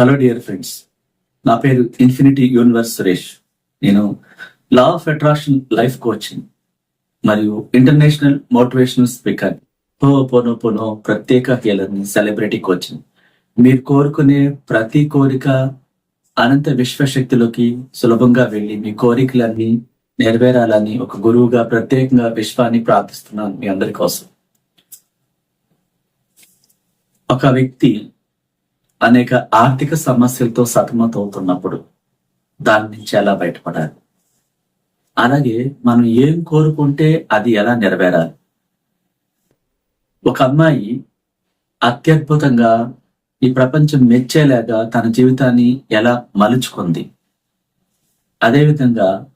Hello dear friends నా పేరు infinity universe Suresh. నేను law of attraction life coaching మరియు ఇంటర్నేషనల్ మోటివేషనల్ స్పీకర్ పో పోనో పోనో ప్రత్యేక హీలర్ని సెలబ్రిటీ కోచింగ్ మీరు కోరుకునే ప్రతి కోరిక అనంత విశ్వశక్తిలోకి సులభంగా వెళ్ళి మీ కోరికలన్నీ నెరవేరాలని ఒక గురువుగా ప్రత్యేకంగా విశ్వాన్ని ప్రార్థిస్తున్నాను మీ అందరి కోసం. ఒక వ్యక్తి అనేక ఆర్థిక సమస్యలతో సతమతవుతున్నప్పుడు దాని నుంచి ఎలా బయటపడాలి? అలాగే మనం ఏం కోరుకుంటే అది ఎలా నెరవేరాలి? ఒక అమ్మాయి అత్యద్భుతంగా ఈ ప్రపంచం మెచ్చేలాగా తన జీవితాన్ని ఎలా మలుచుకుంది? అదేవిధంగా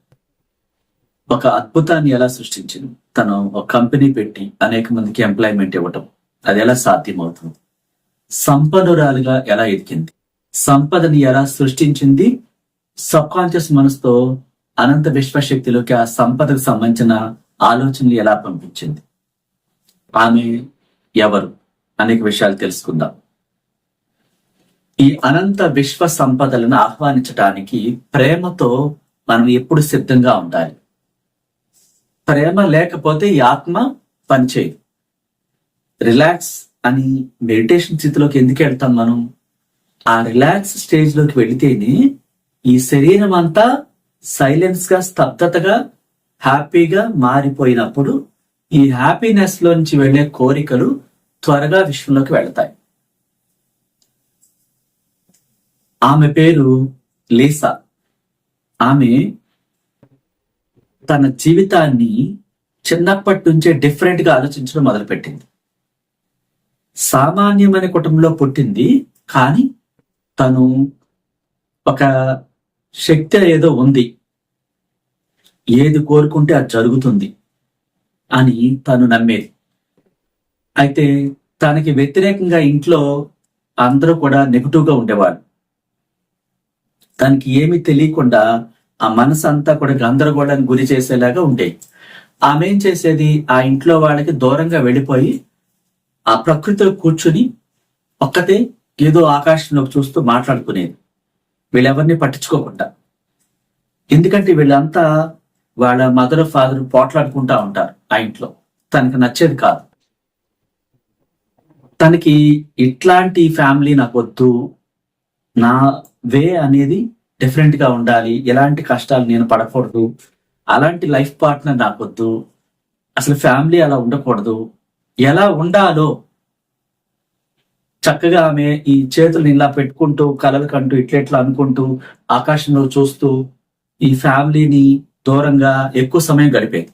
ఒక అద్భుతాన్ని ఎలా సృష్టించింది? తను ఒక కంపెనీ పెట్టి అనేక మందికి ఎంప్లాయ్మెంట్ ఇవ్వటం అది ఎలా సాధ్యమవుతుంది? సంపన్నురాలుగా ఎలా ఎదిగింది? సంపదని ఎలా సృష్టించింది? సబ్ కాన్షియస్ మనసుతో అనంత విశ్వశక్తిలోకి ఆ సంపదకు సంబంధించిన ఆలోచనలు ఎలా పంపించింది? ఆమె ఎవరు? అనేక విషయాలు తెలుసుకుందాం. ఈ అనంత విశ్వ సంపదలను ఆహ్వానించడానికి ప్రేమతో మనం ఎప్పుడు సిద్ధంగా ఉండాలి. ప్రేమ లేకపోతే ఈ ఆత్మ పనిచేయదు. రిలాక్స్ అని మెడిటేషన్ స్థితిలోకి ఎందుకు వెళ్తాం మనం? ఆ రిలాక్స్ స్టేజ్లోకి వెళితేనే ఈ శరీరం అంతా సైలెన్స్గా స్తబ్దతగా హ్యాపీగా మారిపోయినప్పుడు ఈ హ్యాపీనెస్ నుంచి వెళ్ళే కోరికలు త్వరగా విశ్వంలోకి వెళతాయి. ఆమె పేరు లీసా. ఆమె తన జీవితాన్ని చిన్నప్పటి నుంచే డిఫరెంట్గా ఆలోచించడం మొదలుపెట్టింది. సామాన్యమైన కుటుంబంలో పుట్టింది కానీ తను ఒక శక్తి ఏదో ఉంది. ఏది కోరుకుంటే అది జరుగుతుంది అని తను నమ్మేది. అయితే తనకి వ్యతిరేకంగా ఇంట్లో అందరూ కూడా నెగిటివ్గా ఉండేవారు తనకి ఏమి తెలియకుండా ఆ మనసు అంతా కూడా గందరగోళానికి గురి చేసేలాగా ఉండేది. ఆమె ఏం చేసేది? ఆ ఇంట్లో వాళ్ళకి దూరంగా వెళ్ళిపోయి ఆ ప్రకృతిలో కూర్చుని ఒక్కతే ఏదో ఆకాశంలోకి చూస్తూ మాట్లాడుకునేది. వీళ్ళెవరిని పట్టించుకోకుండా. ఎందుకంటే వీళ్ళంతా వాళ్ళ మదర్ ఫాదర్ పోట్లాడుకుంటా ఉంటారు ఆ ఇంట్లో. తనకి నచ్చేది కాదు. తనకి ఇట్లాంటి ఫ్యామిలీ నాకు వద్దు. నా వే అనేది డిఫరెంట్గా ఉండాలి. ఎలాంటి కష్టాలు నేను పడకూడదు. అలాంటి లైఫ్ పార్ట్నర్ నాకు వద్దు. అసలు ఫ్యామిలీ అలా ఉండకూడదు. ఎలా ఉండాలో చక్కగా ఆమె ఈ చేతులు ఇలా పెట్టుకుంటూ కలలు కంటూ ఇట్లెట్లా అనుకుంటూ ఆకాశంలో చూస్తూ ఈ ఫ్యామిలీని దూరంగా ఎక్కువ సమయం గడిపేది.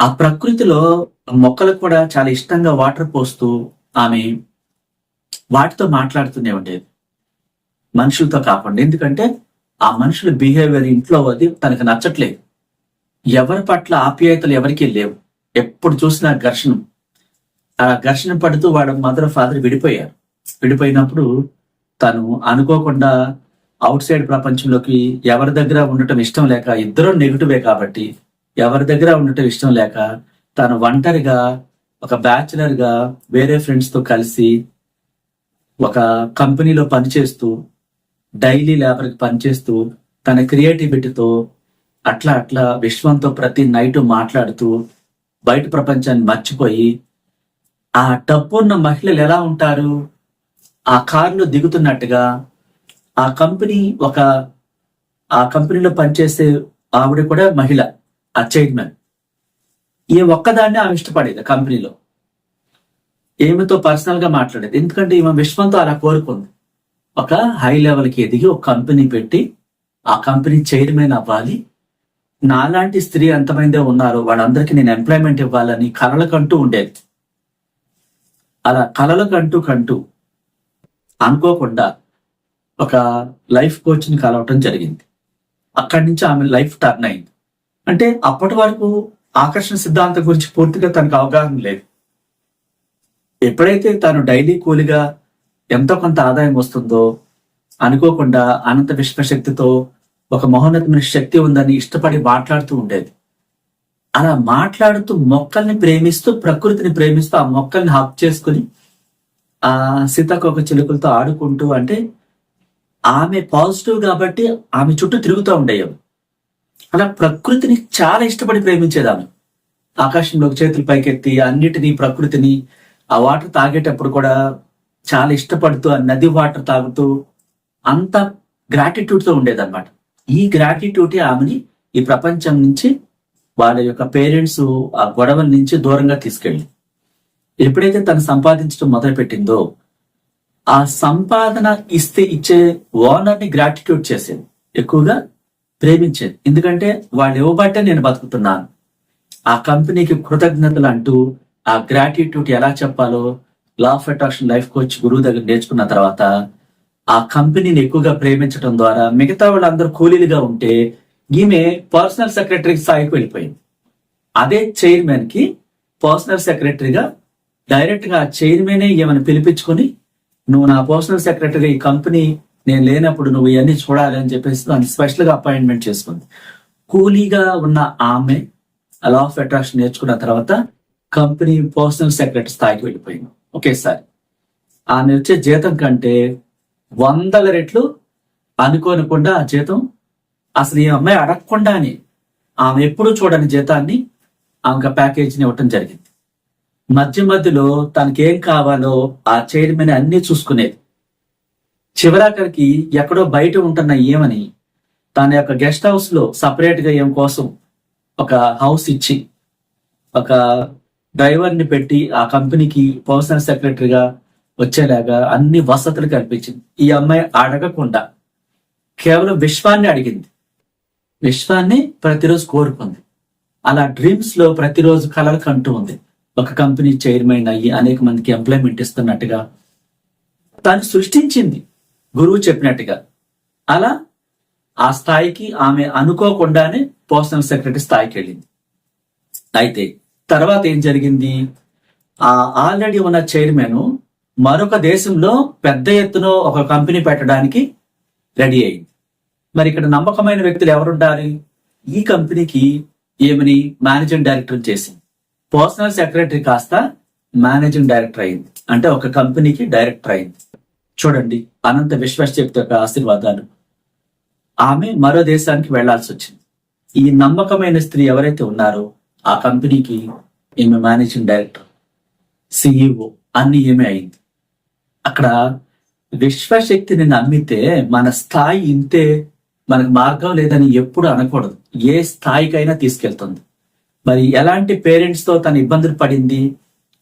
ఆ ప్రకృతిలో మొక్కలకు కూడా చాలా ఇష్టంగా వాటర్ పోస్తూ ఆమె వాటితో మాట్లాడుతూనే ఉండేది. మనుషులతో కాకుండా. ఎందుకంటే ఆ మనుషుల బిహేవియర్ ఇంట్లో అది తనకు నచ్చట్లేదు. ఎవరి పట్ల ఆప్యాయతలు ఎవరికీ లేవు. ఎప్పుడు చూసినా ఘర్షణ. ఆ ఘర్షణ పడుతూ వాడు మదర్ ఫాదర్ విడిపోయారు. విడిపోయినప్పుడు తను అనుకోకుండా అవుట్ సైడ్ ప్రపంచంలోకి ఎవరి దగ్గర ఉండటం ఇష్టం లేక ఇద్దరు నెగిటివే కాబట్టి ఎవరి దగ్గర ఉండటం ఇష్టం లేక తను ఒంటరిగా ఒక బ్యాచులర్గా వేరే ఫ్రెండ్స్తో కలిసి ఒక కంపెనీలో పనిచేస్తూ డైలీ లేబర్కి పనిచేస్తూ తన క్రియేటివిటీతో అట్లా అట్లా విశ్వంతో ప్రతి నైట్ మాట్లాడుతూ బయట ప్రపంచాన్ని మర్చిపోయి ఆ డబ్బు ఉన్న మహిళలు ఎలా ఉంటారు? ఆ కారులో దిగుతున్నట్టుగా ఆ కంపెనీ ఒక ఆ కంపెనీలో పనిచేసే ఆవిడ కూడా మహిళ ఆ చైర్మన్. ఈ ఒక్కదాన్ని ఆమె ఇష్టపడేది ఆ కంపెనీలో. ఏమితో పర్సనల్గా మాట్లాడేది. ఎందుకంటే ఈమె విశ్వంతో అలా కోరుకుంది. ఒక హై లెవెల్కి ఎదిగి ఒక కంపెనీ పెట్టి ఆ కంపెనీ చైర్మన్ అవ్వాలి. నాలాంటి స్త్రీ ఎంతమంది ఉన్నారో వాళ్ళందరికీ నేను ఎంప్లాయ్మెంట్ ఇవ్వాలని కలలకంటూ ఉండేది. అలా కలలకంటూ కంటూ అనుకోకుండా ఒక లైఫ్ కోచ్ని కలవటం జరిగింది. అక్కడి నుంచి ఆమె లైఫ్ టర్న్ అయింది. అంటే అప్పటి వరకు ఆకర్షణ సిద్ధాంతం గురించి పూర్తిగా తనకు అవగాహన లేదు. ఎప్పుడైతే తను డైలీ కూలిగా ఎంతో కొంత ఆదాయం వస్తుందో అనుకోకుండా అనంత విశ్వశక్తితో ఒక మహోన్నతమైన శక్తి ఉందని ఇష్టపడి మాట్లాడుతూ ఉండేది. అలా మాట్లాడుతూ మొక్కల్ని ప్రేమిస్తూ ప్రకృతిని ప్రేమిస్తూ ఆ మొక్కల్ని హక్ చేసుకుని ఆ సీతాకోక చిలుకలతో ఆడుకుంటూ అంటే ఆమె పాజిటివ్ కాబట్టి ఆమె చుట్టూ తిరుగుతూ ఉండేవి. అలా ప్రకృతిని చాలా ఇష్టపడి ప్రేమించేది ఆమె. ఆకాశంలోకి చేతులు పైకెత్తి అన్నిటినీ ప్రకృతిని ఆ వాటర్ తాగేటప్పుడు కూడా చాలా ఇష్టపడుతూ ఆ నది వాటర్ తాగుతూ అంత గ్రాటిట్యూడ్తో ఉండేదన్నమాట. ఈ గ్రాటిట్యూడే ఆమెని ఈ ప్రపంచం నుంచి వాళ్ళ యొక్క పేరెంట్స్ ఆ గొడవల నుంచి దూరంగా తీసుకెళ్ళి. ఎప్పుడైతే తను సంపాదించడం మొదలు పెట్టిందో ఆ సంపాదన ఇస్తే ఇచ్చే ఓనర్ని గ్రాటిట్యూడ్ చేసేది. ఎక్కువగా ప్రేమించేది. ఎందుకంటే వాళ్ళు ఇవ్వబట్టే నేను బతుకుతున్నాను. ఆ కంపెనీకి కృతజ్ఞతలు అంటూ ఆ గ్రాటిట్యూడ్ ఎలా చెప్పాలో law of attraction life coach గురువు దగ్గర నేర్చుకున్న తర్వాత ఆ కంపెనీని ఎక్కువగా ప్రేమించడం ద్వారా మిగతా వాళ్ళందరూ కూలీలుగా ఉంటే ఈమె పర్సనల్ సెక్రటరీ స్థాయికి వెళ్ళిపోయింది. అదే చైర్మన్కి పర్సనల్ సెక్రటరీగా డైరెక్ట్గా చైర్మనే ఏమైనా పిలిపించుకొని నువ్వు నా పర్సనల్ సెక్రటరీ కంపెనీ నేను లేనప్పుడు నువ్వు ఇవన్నీ చూడాలి అని చెప్పేసి దాన్ని స్పెషల్గా అపాయింట్మెంట్ చేసుకుంది. కూలీగా ఉన్న ఆమె లా ఆఫ్ అట్రాక్షన్ నేర్చుకున్న తర్వాత కంపెనీ పర్సనల్ సెక్రటరీ స్థాయికి వెళ్ళిపోయింది. ఒకేసారి. ఆమె వచ్చే జీతం కంటే వందల రెట్లు అనుకోనకుండా ఆ జీతం అసలు ఈ అమ్మాయి అడగకుండానే ఆమె ఎప్పుడూ చూడని జీతాన్ని ఆమెకు ప్యాకేజీని ఇవ్వటం జరిగింది. మధ్య మధ్యలో తనకి ఏం కావాలో ఆ చైర్మన్ అన్ని చూసుకునేది. చివరాఖరికి ఎక్కడో బయట ఉంటున్న ఏమని తన యొక్క గెస్ట్ హౌస్లో సపరేట్గా ఏం కోసం ఒక హౌస్ ఇచ్చి ఒక డ్రైవర్ని పెట్టి ఆ కంపెనీకి పర్సనల్ సెక్రటరీగా వచ్చేలాగా అన్ని వసతులు కల్పించింది. ఈ అమ్మాయి అడగకుండా కేవలం విశ్వాన్ని అడిగింది. విశ్వాన్ని ప్రతిరోజు కోరుకుంది. అలా డ్రీమ్స్లో ప్రతిరోజు కలలు కంటూ ఉంది. ఒక కంపెనీ చైర్మన్ అయ్యి అనేక మందికి ఎంప్లాయ్మెంట్ ఇస్తున్నట్టుగా తను సృష్టించింది. గురువు చెప్పినట్టుగా. అలా ఆ స్థాయికి ఆమె అనుకోకుండానే పర్సనల్ సెక్రటరీ స్థాయికి వెళ్ళింది. అయితే తర్వాత ఏం జరిగింది? ఆ ఆల్రెడీ ఉన్న చైర్మన్ మరొక దేశంలో పెద్ద ఎత్తున ఒక కంపెనీ పెట్టడానికి రెడీ అయింది. మరి ఇక్కడ నమ్మకమైన వ్యక్తులు ఎవరుండాలి? ఈ కంపెనీకి ఏమని మేనేజింగ్ డైరెక్టర్ చేసింది. పర్సనల్ సెక్రటరీ కాస్త మేనేజింగ్ డైరెక్టర్ అయింది. అంటే ఒక కంపెనీకి డైరెక్టర్ అయింది. చూడండి అనంత విశ్వశక్తి యొక్క ఆశీర్వాదాలు. ఆమె మరో దేశానికి వెళ్ళాల్సి వచ్చింది. ఈ నమ్మకమైన స్త్రీ ఎవరైతే ఉన్నారో ఆ కంపెనీకి ఈమె మేనేజింగ్ డైరెక్టర్ సిఇఓ అన్ని ఏమే అయింది. అక్కడ విశ్వశక్తిని నమ్మితే మన స్థాయి ఇంతే మనకు మార్గం లేదని ఎప్పుడు అనకూడదు. ఏ స్థాయికైనా తీసుకెళ్తుంది. మరి ఎలాంటి పేరెంట్స్తో తన ఇబ్బందులు పడింది?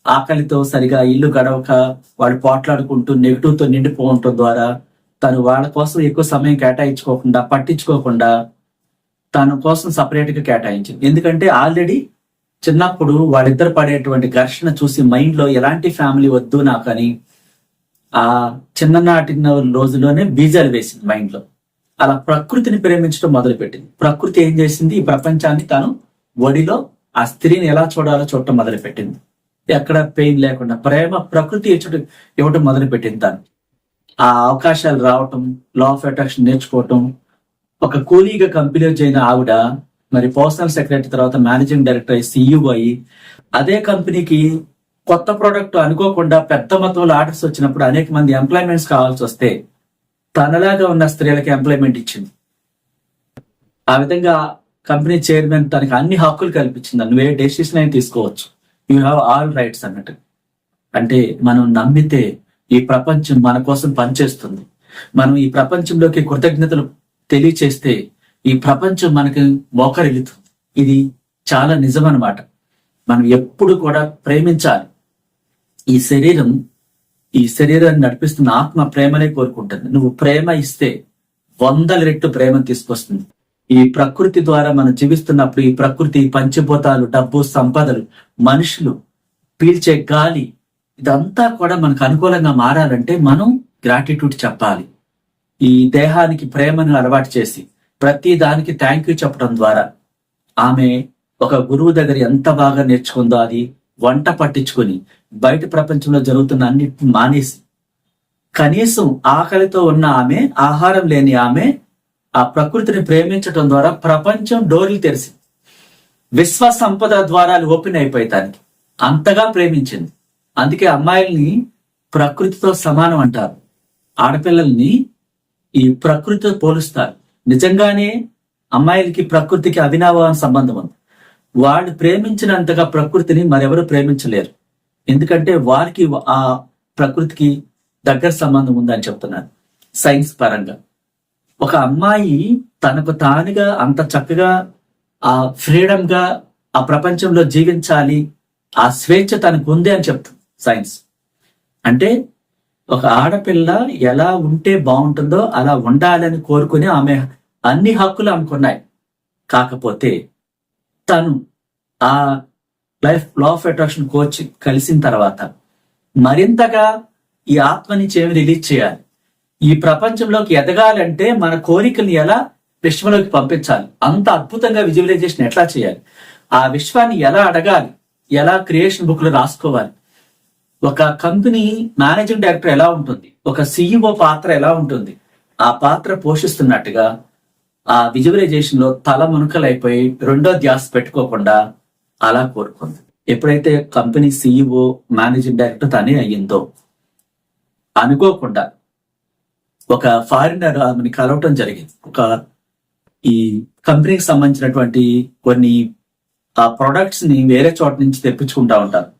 ఆకలితో సరిగా ఇల్లు గడవక వాళ్ళు పోట్లాడుకుంటూ నెగిటివ్తో నిండిపోవటం ద్వారా తను వాళ్ళ కోసం ఎక్కువ సమయం కేటాయించుకోకుండా పట్టించుకోకుండా తన కోసం సపరేట్గా కేటాయించింది. ఎందుకంటే ఆల్రెడీ చిన్నప్పుడు వాళ్ళిద్దరు పడేటువంటి ఘర్షణ చూసి మైండ్లో ఎలాంటి ఫ్యామిలీ వద్దు నాకని ఆ చిన్ననాటి రోజులోనే బీజాలు వేసింది మైండ్లో అలా ప్రకృతిని ప్రేమించడం మొదలుపెట్టింది. ప్రకృతి ఏం చేసింది? ఈ ప్రపంచాన్ని తాను ఒడిలో ఆ స్త్రీని ఎలా చూడాలో చూడటం మొదలుపెట్టింది. ఎక్కడ పెయిన్ లేకుండా ప్రేమ ప్రకృతి ఇచ్చడం ఇవ్వటం మొదలుపెట్టింది తాను ఆ అవకాశాలు రావటం లా ఆఫ్ అట్రాక్షన్ నేర్చుకోవటం ఒక కూలీగా కంపెనీలో చేరిన ఆవిడ మరి పర్సనల్ సెక్రటరీ తర్వాత మేనేజింగ్ డైరెక్టర్ అయ్యి సీఈఓ అయ్యి అదే కంపెనీకి కొత్త ప్రోడక్ట్ అనుకోకుండా పెద్ద మొత్తంలో ఆర్డర్స్ వచ్చినప్పుడు అనేక మంది ఎంప్లాయ్మెంట్స్ కావాల్సి వస్తే తనలాగా ఉన్న స్త్రీలకి ఎంప్లాయ్మెంట్ ఇచ్చింది. ఆ విధంగా కంపెనీ చైర్మన్ తనకి అన్ని హక్కులు కల్పించింది. నువ్వే డెసిషన్ అయినా తీసుకోవచ్చు. యూ హ్యావ్ ఆల్ రైట్స్ అన్నట్టు. అంటే మనం నమ్మితే ఈ ప్రపంచం మన కోసం పనిచేస్తుంది. మనం ఈ ప్రపంచంలోకి కృతజ్ఞతలు తెలియచేస్తే ఈ ప్రపంచం మనకి మోకరిల్లుతుంది. ఇది చాలా నిజమన్నమాట. మనం ఎప్పుడు కూడా ప్రేమించాలి. ఈ శరీరం ఈ శరీరాన్ని నడిపిస్తున్న ఆత్మ ప్రేమనే కోరుకుంటుంది. నువ్వు ప్రేమ ఇస్తే వందల రెట్టు ప్రేమ తీసుకొస్తుంది. ఈ ప్రకృతి ద్వారా మనం జీవిస్తున్నప్పుడు ఈ ప్రకృతి పంచభూతాలు డబ్బు సంపదలు మనుషులు పీల్చే గాలి ఇదంతా కూడా మనకు అనుకూలంగా మారాలంటే మనం గ్రాటిట్యూడ్ చెప్పాలి. ఈ దేహానికి ప్రేమను అలవాటు చేసి ప్రతి దానికి థ్యాంక్ యూ చెప్పడం ద్వారా ఆమె ఒక గురువు దగ్గర ఎంత బాగా నేర్చుకుందో అది వంట పట్టించుకొని బయట ప్రపంచంలో జరుగుతున్న అన్నిటిని మానేసి కనీసం ఆకలితో ఉన్న ఆమె ఆహారం లేని ఆమె ఆ ప్రకృతిని ప్రేమించడం ద్వారా ప్రపంచం డోర్లు తెరిసి విశ్వ సంపద ద్వారాలు ఓపెన్ అయిపోయి దానికి. అంతగా ప్రేమించింది. అందుకే అమ్మాయిల్ని ప్రకృతితో సమానం అంటారు. ఆడపిల్లల్ని ఈ ప్రకృతితో పోలుస్తారు. నిజంగానే అమ్మాయిలకి ప్రకృతికి అవినాభావం సంబంధం ఉంది. వాళ్ళు ప్రేమించినంతగా ప్రకృతిని మరెవరు ప్రేమించలేరు. ఎందుకంటే వారికి ఆ ప్రకృతికి దగ్గర సంబంధం ఉందని చెప్తున్నారు సైన్స్ పరంగా. ఒక అమ్మాయి తనకు తానుగా అంత చక్కగా ఆ ఫ్రీడమ్గా ఆ ప్రపంచంలో జీవించాలి ఆ స్వేచ్ఛ తనకు ఉంది అని చెప్తుంది సైన్స్. అంటే ఒక ఆడపిల్ల ఎలా ఉంటే బాగుంటుందో అలా ఉండాలని కోరుకుని ఆమె అన్ని హక్కులు ఆమెకున్నాయి కాకపోతే తను ఆ life law of attraction coach కలిసిన తర్వాత మరింతగా ఈ ఆత్మని చేవి రిలీజ్ చేయాలి. ఈ ప్రపంచంలోకి ఎదగాలంటే మన కోరికల్ని ఎలా విశ్వంలోకి పంపించాలి? అంత అద్భుతంగా విజువలైజేషన్ ఎట్లా చేయాలి? ఆ విశ్వాన్ని ఎలా అడగాలి? ఎలా క్రియేషన్ బుక్లు రాసుకోవాలి? ఒక కంపెనీ మేనేజింగ్ డైరెక్టర్ ఎలా ఉంటుంది? ఒక సీఈఓ పాత్ర ఎలా ఉంటుంది? ఆ పాత్ర పోషిస్తున్నట్టుగా ఆ విజువలైజేషన్లో తల మునకలైపోయి రెండో ధ్యాస పెట్టుకోకుండా అలా కోరుకుంది. ఎప్పుడైతే కంపెనీ సీఈఓ మేనేజింగ్ డైరెక్టర్ తనే అయ్యిందో అనుకోకుండా ఒక ఫారినర్ ఆమెని కలవటం జరిగింది. ఒక ఈ కంపెనీకి సంబంధించినటువంటి కొన్ని ఆ ప్రొడక్ట్స్ని వేరే చోట నుంచి తెప్పించుకుంటా ఉంటారు.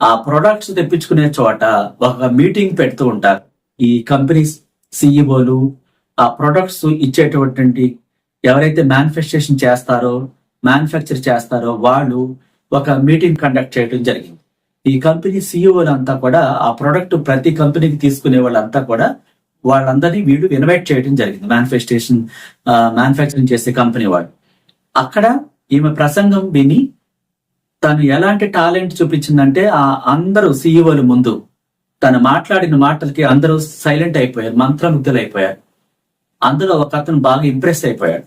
ఆ ప్రొడక్ట్స్ తెప్పించుకునే చోట ఒక మీటింగ్ పెడుతూ ఉంటారు. ఈ కంపెనీ సిఇఓలు ఆ ప్రొడక్ట్స్ ఇచ్చేటటువంటి ఎవరైతే మ్యానుఫ్యాక్చరేషన్ చేస్తారో మ్యానుఫ్యాక్చర్ చేస్తారో వాళ్ళు ఒక మీటింగ్ కండక్ట్ చేయడం జరిగింది. ఈ కంపెనీ సిఇఓలు అంతా కూడా ఆ ప్రోడక్ట్ ప్రతి కంపెనీకి తీసుకునే వాళ్ళంతా కూడా వాళ్ళందరినీ వీడు ఇన్వైట్ చేయడం జరిగింది. మ్యానుఫ్యాక్చరేషన్ మ్యానుఫ్యాక్చరింగ్ చేసే కంపెనీ వాళ్ళు. అక్కడ ఈమె ప్రసంగం విని తను ఎలాంటి టాలెంట్ చూపించిందంటే ఆ అందరూ సీఈఓల ముందు తను మాట్లాడిన మాటలకి అందరూ సైలెంట్ అయిపోయారు మంత్రముగ్ధులు అయిపోయారు అందులో ఒక అతను బాగా ఇంప్రెస్ అయిపోయాడు.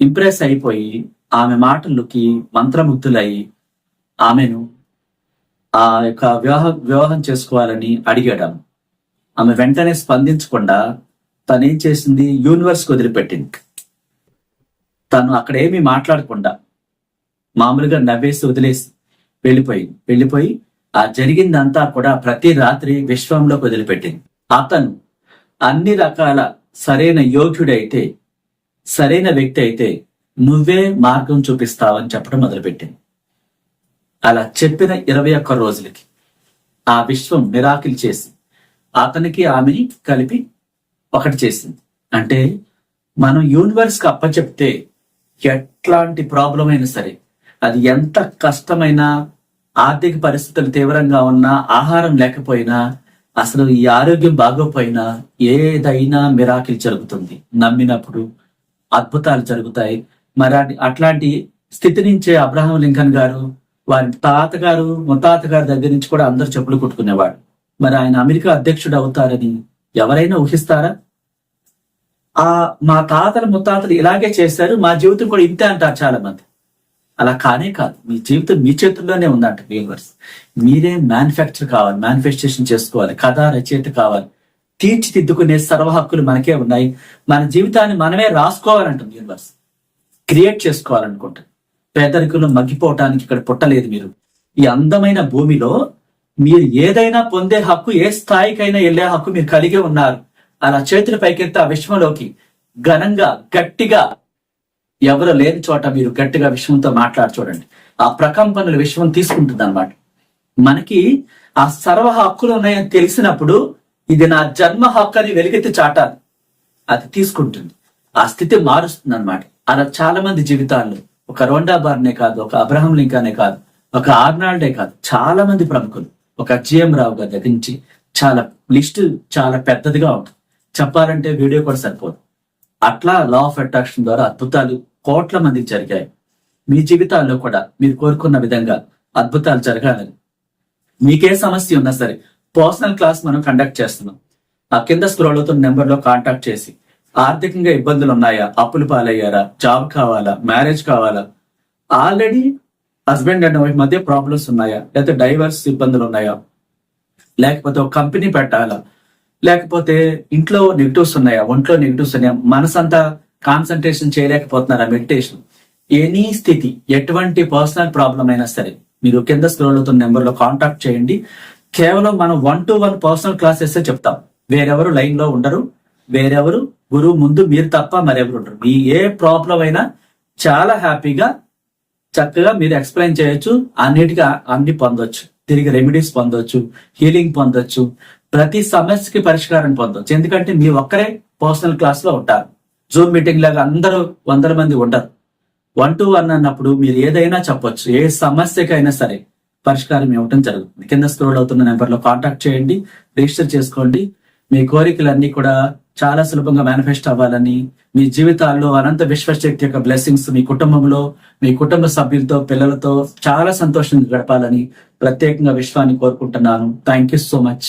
ఇంప్రెస్ అయిపోయి ఆమె మాటలకి మంత్రముగ్ధులై ఆమెను ఆ యొక్క వివాహ వివాహం చేసుకోవాలని అడిగాడు ఆమె. వెంటనే స్పందించకుండా తను ఏం చేసింది? యూనివర్స్కి వదిలిపెట్టింది. తను అక్కడ ఏమీ మాట్లాడకుండా మామూలుగా నవ్వేసి వదిలేసి వెళ్ళిపోయింది వెళ్ళిపోయి ఆ జరిగిందంతా కూడా ప్రతి రాత్రి విశ్వంలోకి వదిలిపెట్టింది. అతను అన్ని రకాల సరైన యోగ్యుడైతే సరైన వ్యక్తి అయితే నువ్వే మార్గం చూపిస్తావని చెప్పడం మొదలుపెట్టింది. అలా చెప్పిన ఇరవై ఒక్క రోజులకి ఆ విశ్వం మిరాకిల్ చేసి అతనికి ఆమెని కలిపి ఒకటి చేసింది. అంటే మనం యూనివర్స్కి అప్పచెప్తే ఎట్లాంటి ప్రాబ్లం అయినా సరే అది ఎంత కష్టమైన ఆర్థిక పరిస్థితులు తీవ్రంగా ఉన్నా ఆహారం లేకపోయినా అసలు ఈ ఆరోగ్యం బాగోపోయినా ఏదైనా మిరాకిల్ జరుగుతుంది. నమ్మినప్పుడు అద్భుతాలు జరుగుతాయి. మరి అట్లాంటి స్థితి నుంచే అబ్రహాం లింకన్ గారు వారి తాతగారు ముత్తాతగారి దగ్గర నుంచి కూడా అందరు చెప్పులు కుట్టుకునేవాడు మరి ఆయన అమెరికా అధ్యక్షుడు అవుతారని ఎవరైనా ఊహిస్తారా? ఆ మా తాతలు ముత్తాతలు ఇలాగే చేశారు. మా జీవితం కూడా ఇంతే అంటారు చాలా మంది అలా కానే కాదు. మీ జీవితం మీ చేతుల్లోనే ఉందంట యూనివర్స్ మీరే మ్యానుఫ్యాక్చర్ కావాలి మ్యానుఫెస్టేషన్ చేసుకోవాలి కథ రచయిత కావాలి. తీర్చిదిద్దుకునే సర్వ హక్కులు మనకే ఉన్నాయి. మన జీవితాన్ని మనమే రాసుకోవాలంటుంది యూనివర్స్ క్రియేట్ చేసుకోవాలనుకుంటుంది పేదరికంలో మగ్గిపోవటానికి ఇక్కడ పుట్టలేదు మీరు. ఈ అందమైన భూమిలో మీరు ఏదైనా పొందే హక్కు ఏ స్థాయికైనా వెళ్ళే హక్కు మీరు కలిగి ఉన్నారు. అలా చేతులు పైకెత్తే ఆ విశ్వంలోకి ఘనంగా గట్టిగా ఎవరు లేని చోట మీరు గట్టిగా విశ్వంతో మాట్లాడి చూడండి. ఆ ప్రకంపనలు విశ్వం తీసుకుంటుంది అనమాట మనకి ఆ సర్వ హక్కులు ఉన్నాయని తెలిసినప్పుడు ఇది నా జన్మ హక్కు అని వెలిగెత్తి చాటాలి. అది తీసుకుంటుంది. ఆ స్థితి మారుస్తుంది అనమాట అలా చాలా మంది జీవితాల్లో ఒక రోండా బార్నే కాదు ఒక అబ్రహం లింకానే కాదు ఒక ఆర్నాల్డే కాదు చాలా మంది ప్రముఖులు ఒక జిఎం రావు గారి దగ్గర నుంచి చాలా లిస్ట్ చాలా పెద్దదిగా ఉంటుంది చెప్పాలంటే వీడియో కూడా సరిపోదు. అట్లా లా ఆఫ్ అట్రాక్షన్ ద్వారా అద్భుతాలు కోట్ల మందికి జరిగాయి. మీ జీవితాల్లో కూడా మీరు కోరుకున్న విధంగా అద్భుతాలు జరగాలని. మీకే సమస్య ఉన్నా సరే పర్సనల్ క్లాస్ మనం కండక్ట్ చేస్తున్నాం. ఆ కింద స్క్రోల్ అవుతున్న కాంటాక్ట్ చేసి ఆర్థికంగా ఇబ్బందులు ఉన్నాయా అప్పులు పాలయ్యారా జాబ్ కావాలా మ్యారేజ్ కావాలా ఆల్రెడీ హస్బెండ్ అండ్ వైఫ్ మధ్య ప్రాబ్లమ్స్ ఉన్నాయా లేకపోతే డైవర్స్ ఇబ్బందులు ఉన్నాయా లేకపోతే ఒక కంపెనీ పెట్టాలా లేకపోతే ఇంట్లో నెగిటివ్స్ ఉన్నాయా? ఒంట్లో నెగిటివ్స్ ఉన్నాయా? మనసంతా కాన్సన్ట్రేషన్ చేయలేకపోతున్నారా? మెడిటేషన్ ఎనీ స్థితి ఎటువంటి పర్సనల్ ప్రాబ్లం అయినా సరే మీరు కింద స్క్రోల్ అవుతున్న నెంబర్లో కాంటాక్ట్ చేయండి. కేవలం మనం one to one personal classes చెప్తాం. వేరెవరు లైన్లో ఉండరు. వేరెవరు గురువు ముందు మీరు తప్ప మరెవరు ఉండరు. మీ ఏ ప్రాబ్లం అయినా చాలా హ్యాపీగా చక్కగా మీరు ఎక్స్ప్లెయిన్ చేయొచ్చు. అన్నిటిగా అన్ని పొందొచ్చు. తిరిగి రెమెడీస్ పొందొచ్చు. హీలింగ్ పొందొచ్చు. ప్రతి సమస్యకి పరిష్కారం పొందవచ్చు ఎందుకంటే మీ ఒక్కరే పర్సనల్ క్లాస్లో ఉంటారు. జూమ్ మీటింగ్ లాగా అందరూ వందల మంది ఉండరు. వన్ టు వన్ అన్నప్పుడు మీరు ఏదైనా చెప్పొచ్చు. ఏ సమస్యకైనా సరే పరిష్కారం ఇవ్వటం జరుగుతుంది. కింద స్క్రోల్ అవుతున్న నెంబర్లో కాంటాక్ట్ చేయండి రిజిస్టర్ చేసుకోండి. మీ కోరికలన్నీ కూడా చాలా సులభంగా మేనిఫెస్ట్ అవ్వాలని మీ జీవితాల్లో అనంత విశ్వశక్తి యొక్క బ్లెస్సింగ్స్ మీ కుటుంబంలో మీ కుటుంబ సభ్యులతో పిల్లలతో చాలా సంతోషంగా గడపాలని ప్రత్యేకంగా విశ్వాన్ని కోరుకుంటున్నాను. Thank you so much.